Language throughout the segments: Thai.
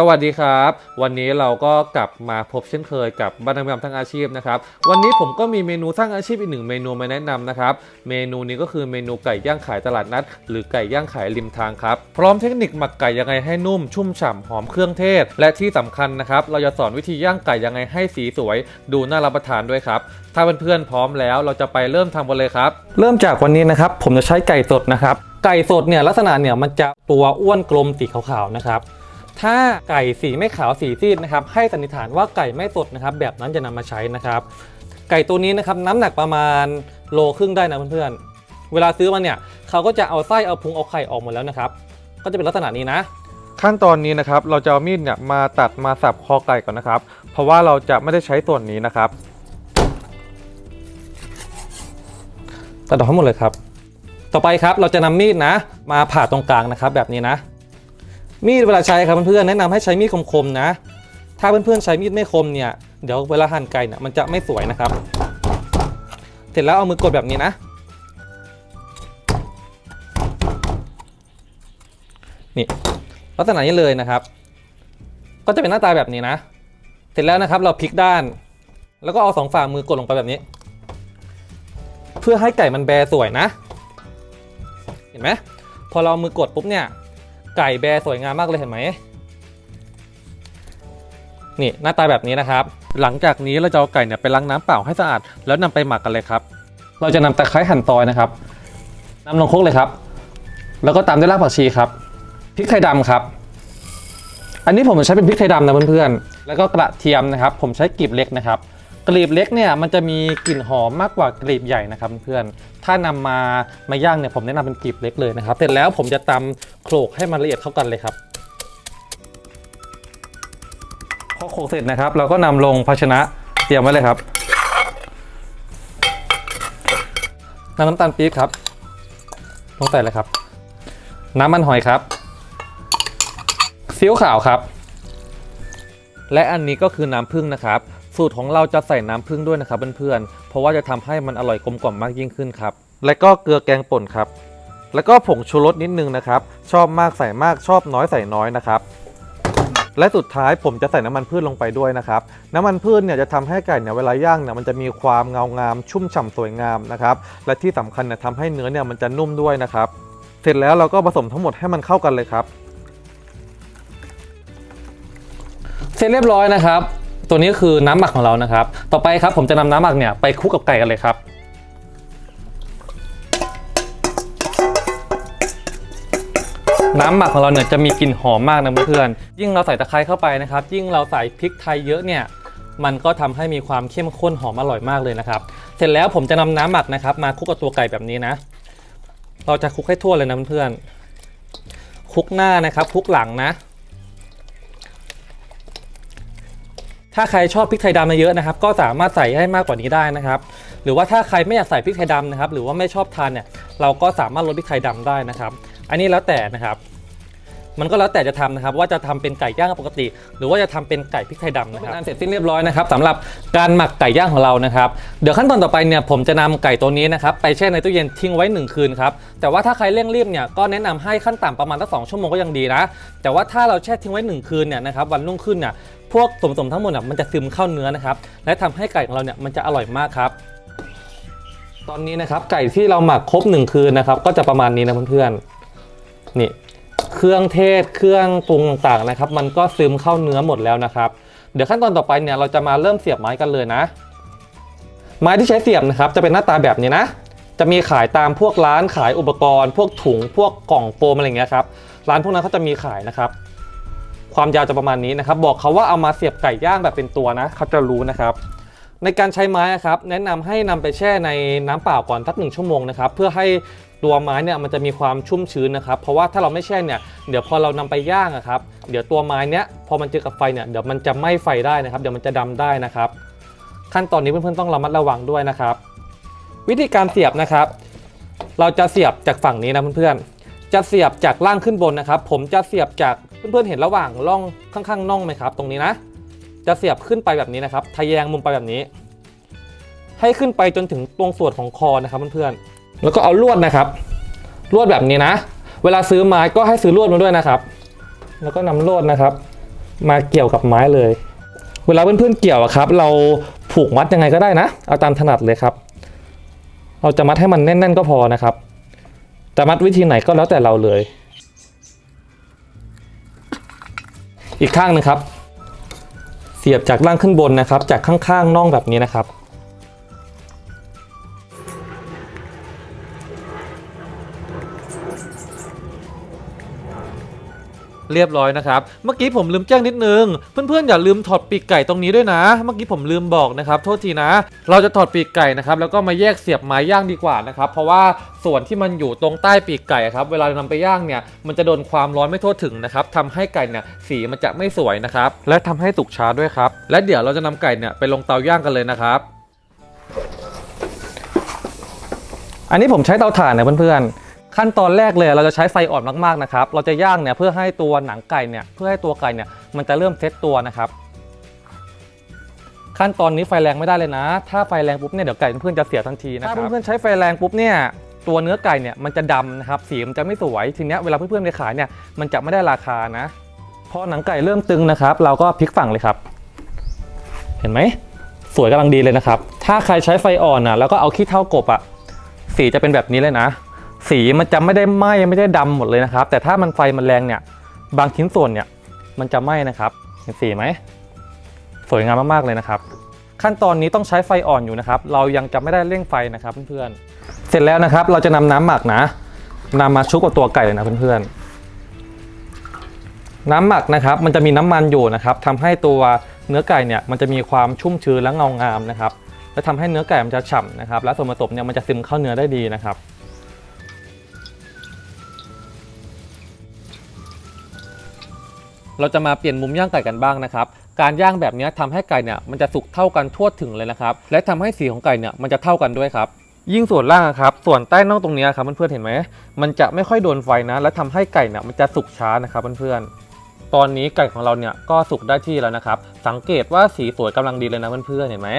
สวัสดีครับ วันนี้เราก็กลับมาพบเช่นเคยกับบรรณาทั้งอาชีพนะครับวันนี้ผมก็มีเมนูสร้างอาชีพอีกหนึ่งเมนูมาแนะนำนะครับเมนูนี้ก็คือเมนูไก่ย่างขายตลาดนัด หรือไก่ย่างขายริมทางครับพร้อมเทคนิคหมักไก่ยังไงให้นุ่มชุ่มฉ่ำหอมเครื่องเทศ และที่สำคัญนะครับเราจะสอนวิธีย่างไก่ยังไงให้สีสวย ดูน่ารับประทานด้วยครับถ้าเพื่อนๆพร้อมแล้วเราจะไปเริ่มทำกันเลยครับเริ่มจากวันนี้นะครับผมจะใช้ไก่สดนะครับไก่สดเนี่ยลักษณะเนี่ยมันจะตัวอ้วนกลมสีขาวๆนะครับ ถ้าไก่สีไม่ขาวสีซีดนะครับให้สันนิษฐานว่าไก่ไม่สดนะครับแบบนั้นจะนำมาใช้นะครับไก่ตัวนี้นะครับน้ำหนักประมาณโลครึ่งได้นะเพื่อนๆ เวลาซื้อมาเนี่ยเขาก็จะเอาไส้เอาพุงเอาไข่ออกหมดแล้วนะครับ ก็จะเป็นลักษณะนี้นะ ขั้นตอนนี้นะครับเราจะเอามีดเนี่ยมาตัดมาสับคอไก่ก่อนนะครับ เพราะว่าเราจะไม่ได้ใช้ส่วนนี้นะครับตัดออกทั้งหมดเลยครับ ต่อไปครับเราจะนำมีดนะ มาผ่าตรงกลางนะครับ แบบนี้นะ มีดเวลาใช้ครับเพื่อนๆแนะนำให้ใช้มีดคมๆนะ ถ้าเพื่อนๆใช้มีดไม่คมเนี่ยเดี๋ยวเวลาหั่นไก่เนี่ยมันจะไม่สวยนะครับ เสร็จแล้วเอามือกดแบบนี้นะ นี่ลักษณะนี้เลยนะครับ ก็จะเป็นหน้าตาแบบนี้นะ เสร็จแล้วนะครับเราพลิกด้าน แล้วก็เอาสองฝ่ามือกดลงไปแบบนี้ เพื่อให้ไก่มันแบสวยนะ เห็นไหมพอเราเอามือกดปุ๊บเนี่ย ไก่แบร์สวยงามมากเลยเห็นไหมนี่หน้าตาแบบนี้นะครับ หลังจากนี้เราจะเอาไก่เนี่ยไปล้างน้ำเปล่าให้สะอาด แล้วนำไปหมักกันเลยครับ เราจะนำตะไคร้หั่นซอยนะครับนำลงคกเลยครับ แล้วก็ตามด้วยรากผักชีครับพริกไทยดำครับ อันนี้ผมใช้เป็นพริกไทยดำนะเพื่อนๆแล้วก็กระเทียมนะครับ ผมใช้กลีบเล็กนะครับ กลีบเล็กเนี่ยมันจะมีกลิ่นหอมมากกว่ากลีบใหญ่นะครับเพื่อนถ้านำมามาย่างเนี่ยผมแนะนำเป็นกลีบเล็กเลยนะครับ เสร็จแล้วผมจะตำโขลกให้มันละเอียดเข้ากันเลยครับพอโขลกเสร็จนะครับ เราก็นำลงภาชนะเตรียมไว้เลยครับนำน้ำตาลปี๊บครับลงใส่เลยครับ น้ำมันหอยครับซีอิ๊วขาวครับ และอันนี้ก็คือน้ำผึ้งนะครับ สูตรของเราจะใส่น้ำผึ้งด้วยนะครับเพื่อนๆ เพราะว่าจะทำให้มันอร่อยกลมกล่อมมากยิ่งขึ้นครับ และก็เกลือแกงป่นครับ แล้วก็ผงชูรสนิดนึงนะครับ ชอบมากใส่มากชอบน้อยใส่น้อยนะครับและสุดท้ายผมจะใส่น้ำมันพืชลงไปด้วยนะครับ น้ำมันพืชเนี่ยจะทำให้ไก่เนี่ยเวลาย่างเนี่ยมันจะมีความเงางาม ชุ่มฉ่ำสวยงามนะครับ และที่สำคัญเนี่ยทำให้เนื้อเนี่ยมันจะนุ่มด้วยนะครับ เสร็จแล้วเราก็ผสมทั้งหมดให้มันเข้ากันเลยครับ เสร็จเรียบร้อยนะครับ ตัวนี้คือน้ำหมักของเรานะครับ ต่อไปครับผมจะนำน้ำหมักเนี่ยไปคลุกกับไก่กันเลยครับ น้ำหมักของเราเนี่ยจะมีกลิ่นหอมมากนะเพื่อนๆยิ่งเราใส่ตะไคร้เข้าไปนะครับ ยิ่งเราใส่พริกไทยเยอะเนี่ยมันก็ทำให้มีความเข้มข้นหอมอร่อยมากเลยนะครับ เสร็จแล้วผมจะนำน้ำหมักนะครับ มาคลุกกับตัวไก่แบบนี้นะ เราจะคลุกให้ทั่วเลยนะเพื่อนๆคลุกหน้านะครับคลุกหลังนะ ถ้าใครชอบพริกไทยดำเยอะนะครับ ก็สามารถใส่ให้มากกว่านี้ได้นะครับ หรือว่าถ้าใครไม่อยากใส่พริกไทยดำนะครับ หรือว่าไม่ชอบทานเนี่ย เราก็สามารถลดพริกไทยดำได้นะครับ อันนี้แล้วแต่นะครับ มันก็แล้วแต่จะทำนะครับว่าจะทำเป็นไก่ย่างปกติ หรือว่าจะทำเป็นไก่พริกไทยดำนะครับเสร็จสิ้นเรียบร้อยนะครับสำหรับการหมักไก่ย่างของเรานะครับเดี๋ยวขั้นตอนต่อไปเนี่ยผมจะนำไก่ตัวนี้นะครับไปแช่ในตู้เย็นทิ้งไว้1คืนครับแต่ว่าถ้าใครเร่งรีบเนี่ยก็แนะนำให้ขั้นต่ำประมาณสักสองชั่วโมงก็ยังดีนะแต่ว่าถ้าเราแช่ทิ้งไว้1คืนเนี่ยนะครับวันรุ่งขึ้นเนี่ยพวกสมสมทั้งหมดเนี่ยมันจะซึมเข้าเนื้อนะครับและทำให้ไก่ของเราเนี่ยมันจะอร่อยมากครับ ตอนนี้นะครับไก่ที่เราหมักครบ1คืนนะครับก็จะประมาณนี้นะเพื่อนๆนี่ เครื่องเทศเครื่องปรุงต่างๆนะครับ มันก็ซึมเข้าเนื้อหมดแล้วนะครับ เดี๋ยวขั้นตอนต่อไปเนี่ยเราจะมาเริ่มเสียบไม้กันเลยนะ ไม้ที่ใช้เสียบนะครับจะเป็นหน้าตาแบบนี้นะ จะมีขายตามพวกร้านขายอุปกรณ์ พวกถุงพวกกล่องโฟมอะไรเงี้ยครับร้านพวกนั้นเขาจะมีขายนะครับ ความยาวจะประมาณนี้นะครับ บอกเขาว่าเอามาเสียบไก่ย่างแบบเป็นตัวนะเขาจะรู้นะครับในการใช้ไม้ครับแนะนำให้นำไปแช่ในน้ำเปล่าก่อนสักหนึ่งชั่วโมงนะครับเพื่อให้ ตัวไม้เนี่ยมันจะมีความชุ่มชื้นนะครับ เพราะว่าถ้าเราไม่แช่เนี่ยเดี๋ยวพอเรานำไปย่างอะครับเดี๋ยวตัวไม้เนี้ยพอมันเจอกับไฟเนี่ยเดี๋ยวมันจะไหม้ไฟได้นะครับ เดี๋ยวมันจะดำได้นะครับ ขั้นตอนนี้เพื่อนๆต้องระมัดระวังด้วยนะครับ วิธีการเสียบนะครับ เราจะเสียบจากฝั่งนี้นะเพื่อนๆจะเสียบจากล่างขึ้นบนนะครับ ผมจะเสียบจากเพื่อนๆเห็นระหว่างร่องข้างๆน่องไหมครับ ตรงนี้นะ จะเสียบขึ้นไปแบบนี้นะครับทะแยงมุมไปแบบนี้ ให้ขึ้นไปจนถึงตรงส่วนของคอนะครับเพื่อนๆ แล้วก็เอาลวดนะครับ ลวดแบบนี้นะ เวลาซื้อไม้ก็ให้ซื้อลวดมาด้วยนะครับ แล้วก็นำลวดนะครับ มาเกี่ยวกับไม้เลย เวลาเพื่อนๆเกี่ยวอะครับ เราผูกมัดยังไงก็ได้นะ เอาตามถนัดเลยครับ เราจะมัดให้มันแน่น ๆ ก็พอนะครับจะมัดวิธีไหนก็แล้วแต่เราเลย อีกข้างหนึงครับ เสียบจากล่างขึ้นบนนะครับ จากข้างๆน่องแบบนี้นะครับ เรียบร้อยนะครับ เมื่อกี้ผมลืมแจ้งนิดนึง เพื่อนๆอย่าลืมถอดปีกไก่ตรงนี้ด้วยนะ เมื่อกี้ผมลืมบอกนะครับโทษทีนะ เราจะถอดปีกไก่นะครับแล้วก็มาแยกเสียบไม้ย่างดีกว่านะครับเพราะว่าส่วนที่มันอยู่ตรงใต้ปีกไก่ครับเวลาเรานำไปย่างเนี่ยมันจะโดนความร้อนไม่ทั่วถึงนะครับทำให้ไก่เนี่ยสีมันจะไม่สวยนะครับและทำให้สุกช้าด้วยครับและเดี๋ยวเราจะนำไก่เนี่ยไปลงเตาย่างกันเลยนะครับอันนี้ผมใช้เตาถ่านนะเพื่อนๆ ขั้นตอนแรกเลยเราจะใช้ไฟอ่อนมากๆนะครับ เราจะย่างเนี่ยเพื่อให้ตัวหนังไก่เนี่ยเพื่อให้ตัวไก่เนี่ยมันจะเริ่มเซตตัวนะครับขั้นตอนนี้ไฟแรงไม่ได้เลยนะ ถ้าไฟแรงปุ๊บเนี่ยเดี๋ยวไก่เพื่อนๆจะเสียทันทีนะครับถ้าเพื่อนๆใช้ไฟแรงปุ๊บเนี่ยตัวเนื้อไก่เนี่ยมันจะดำนะครับสีมันจะไม่สวยทีเนี้ยเวลาเพื่อนๆไปขายเนี่ยมันจะไม่ได้ราคานะพอหนังไก่เริ่มตึงนะครับ เราก็พลิกฝั่งเลยครับ เห็นไหมสวยกำลังดีเลยนะครับ ถ้าใครใช้ไฟอ่อนอะแล้วก็เอาขี้เท่ากบอะสีจะเป็นแบบนี้เลยนะ สีมันจะไม่ได้ไหม้ไม่ได้ดำหมดเลยนะครับ แต่ถ้ามันไฟมันแรงเนี่ย บางชิ้นส่วนเนี่ยมันจะไหม้นะครับ เห็นสีไหมสวยงามมากๆเลยนะครับ ขั้นตอนนี้ต้องใช้ไฟอ่อนอยู่นะครับ เรายังจะไม่ได้เร่งไฟนะครับเพื่อนๆเสร็จแล้วนะครับ เราจะนำน้ำหมักนะนำมาชุบกับตัวไก่เลยนะเพื่อนๆน้ำหมักนะครับ มันจะมีน้ำมันอยู่นะครับทำให้ตัวเนื้อไก่เนี่ยมันจะมีความชุ่มชื้นและเงางามนะครับและทำให้เนื้อไก่มันจะฉ่ำนะครับ และส่วนผสมเนี่ยมันจะซึมเข้าเนื้อได้ดีนะครับ เราจะมาเปลี่ยนมุมย่างไก่กันบ้างนะครับ การย่างแบบนี้ทำให้ไก่เนี่ยมันจะสุกเท่ากันทั่วถึงเลยนะครับ และทำให้สีของไก่เนี่ยมันจะเท่ากันด้วยครับยิ่งส่วนล่างครับ ส่วนใต้น่องตรงนี้ครับเพื่อนๆเห็นไหม มันจะไม่ค่อยโดนไฟนะ และทำให้ไก่เนี่ยมันจะสุกช้านะครับเพื่อนๆ ตอนนี้ไก่ของเราเนี่ยก็สุกได้ที่แล้วนะครับ สังเกตว่าสีสวยกำลังดีเลยนะเพื่อนๆเห็นไหม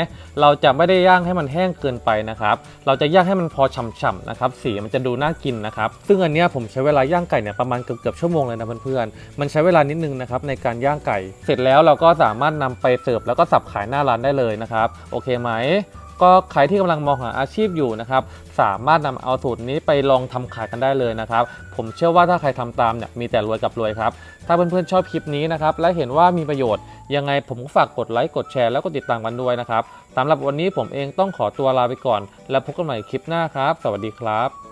เราจะไม่ได้ย่างให้มันแห้งเกินไปนะครับ เราจะย่างให้มันพอฉ่ำๆนะครับ สีมันจะดูน่ากินนะครับ ซึ่งอันเนี้ยผมใช้เวลาย่างไก่เนี่ยประมาณเกือบๆชั่วโมงเลยนะเพื่อนๆมันใช้เวลานิดนึงนะครับในการย่างไก่ เสร็จแล้วเราก็สามารถนำไปเสิร์ฟแล้วก็สับขายหน้าร้านได้เลยนะครับ โอเคไหม ก็ใครที่กำลังมองหาอาชีพอยู่นะครับสามารถนำเอาสูตรนี้ไปลองทำขายกันได้เลยนะครับ ผมเชื่อว่าถ้าใครทำตามเนี่ยมีแต่รวยกับรวยครับ ถ้าเพื่อนๆชอบคลิปนี้นะครับและเห็นว่ามีประโยชน์ ยังไงผมก็ฝากกดไลค์กดแชร์แล้วก็ติดตามกันด้วยนะครับสำหรับวันนี้ผมเองต้องขอตัวลาไปก่อน แล้วพบกันใหม่คลิปหน้าครับ สวัสดีครับ